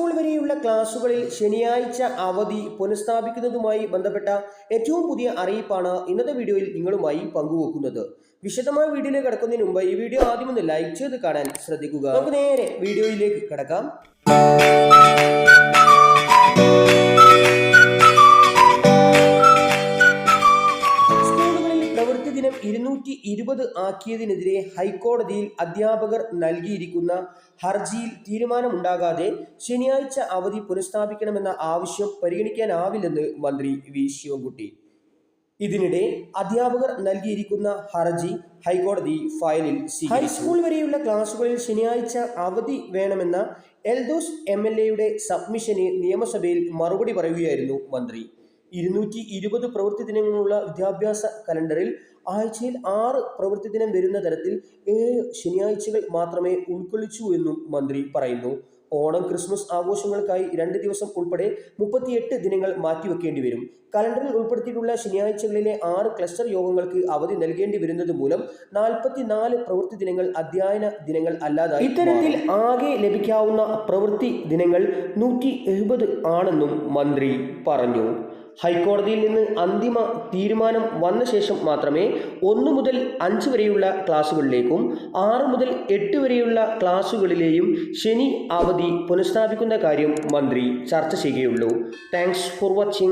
High school വരെയുള്ള ക്ലാസുകളിൽ ശനിയാഴ്ച അവധി പുനഃസ്ഥാപിക്കുന്നതുമായി ബന്ധപ്പെട്ട ഏറ്റവും പുതിയ അറിയിപ്പാണ് ഇന്നത്തെ വീഡിയോയിൽ നിങ്ങളുമായി പങ്കുവെക്കുന്നത്. വിശദമായ വീഡിയോയിലേക്ക് കടക്കുന്നതിന് മുമ്പ് ഈ വീഡിയോ ആദ്യം ഒന്ന് ലൈക്ക് ചെയ്ത് കാണാൻ ശ്രദ്ധിക്കുക. നമുക്ക് നേരെ വീഡിയോയിലേക്ക് കടക്കാം. ഇരുന്നൂറ്റി ഇരുപത് ആക്കിയതിനെതിരെ ഹൈക്കോടതിയിൽ അധ്യാപകർ നൽകിയിരിക്കുന്ന ഹർജിയിൽ തീരുമാനമുണ്ടാകാതെ ശനിയാഴ്ച അവധി പുനഃസ്ഥാപിക്കണമെന്ന ആവശ്യം പരിഗണിക്കാനാവില്ലെന്ന് മന്ത്രി വി ശിവൻകുട്ടി ഇതിനിടെ അധ്യാപകർ നൽകിയിരിക്കുന്ന ഹർജി ഹൈക്കോടതി ഫയലിൽ. ഹൈസ്കൂൾ വരെയുള്ള ക്ലാസുകളിൽ ശനിയാഴ്ച അവധി വേണമെന്ന എൽദോസ് എം എൽ എയുടെ സബ്മിഷന് നിയമസഭയിൽ മറുപടി പറയുകയായിരുന്നു മന്ത്രി ഇരുന്നൂറ്റി ഇരുപത് പ്രവൃത്തി ദിനങ്ങളുള്ള വിദ്യാഭ്യാസ കലണ്ടറിൽ ആഴ്ചയിൽ ആറ് പ്രവൃത്തി ദിനം വരുന്ന തരത്തിൽ ഏഴ് ശനിയാഴ്ചകൾ മാത്രമേ ഉൾക്കൊള്ളിച്ചു എന്നും മന്ത്രി പറയുന്നു. ഓണം ക്രിസ്മസ് ആഘോഷങ്ങൾക്കായി രണ്ട് ദിവസം ഉൾപ്പെടെ മുപ്പത്തിയെട്ട് ദിനങ്ങൾ മാറ്റിവെക്കേണ്ടി വരും. കലണ്ടറിൽ ഉൾപ്പെടുത്തിയിട്ടുള്ള ശനിയാഴ്ചകളിലെ ആറ് ക്ലസ്റ്റർ യോഗങ്ങൾക്ക് അവധി നൽകേണ്ടി വരുന്നത് മൂലം നാൽപ്പത്തിനാല് പ്രവൃത്തി ദിനങ്ങൾ അധ്യയന ദിനങ്ങൾ അല്ലാതായി ഇത്തരത്തിൽ ആകെ ലഭിക്കാവുന്ന പ്രവൃത്തി ദിനങ്ങൾ നൂറ്റി എഴുപത് ആണെന്നും മന്ത്രി പറഞ്ഞു. ഹൈക്കോടതിയിൽ നിന്ന് അന്തിമ തീരുമാനം വന്ന ശേഷം മാത്രമേ ഒന്ന് മുതൽ അഞ്ച് വരെയുള്ള ക്ലാസ്സുകളിലേക്കും ആറ് മുതൽ എട്ട് വരെയുള്ള ക്ലാസ്സുകളിലെയും ശനി അവധി പുനഃസ്ഥാപിക്കുന്ന കാര്യം മന്ത്രി ചർച്ച ചെയ്യുകയുള്ളൂ. Thanks for watching.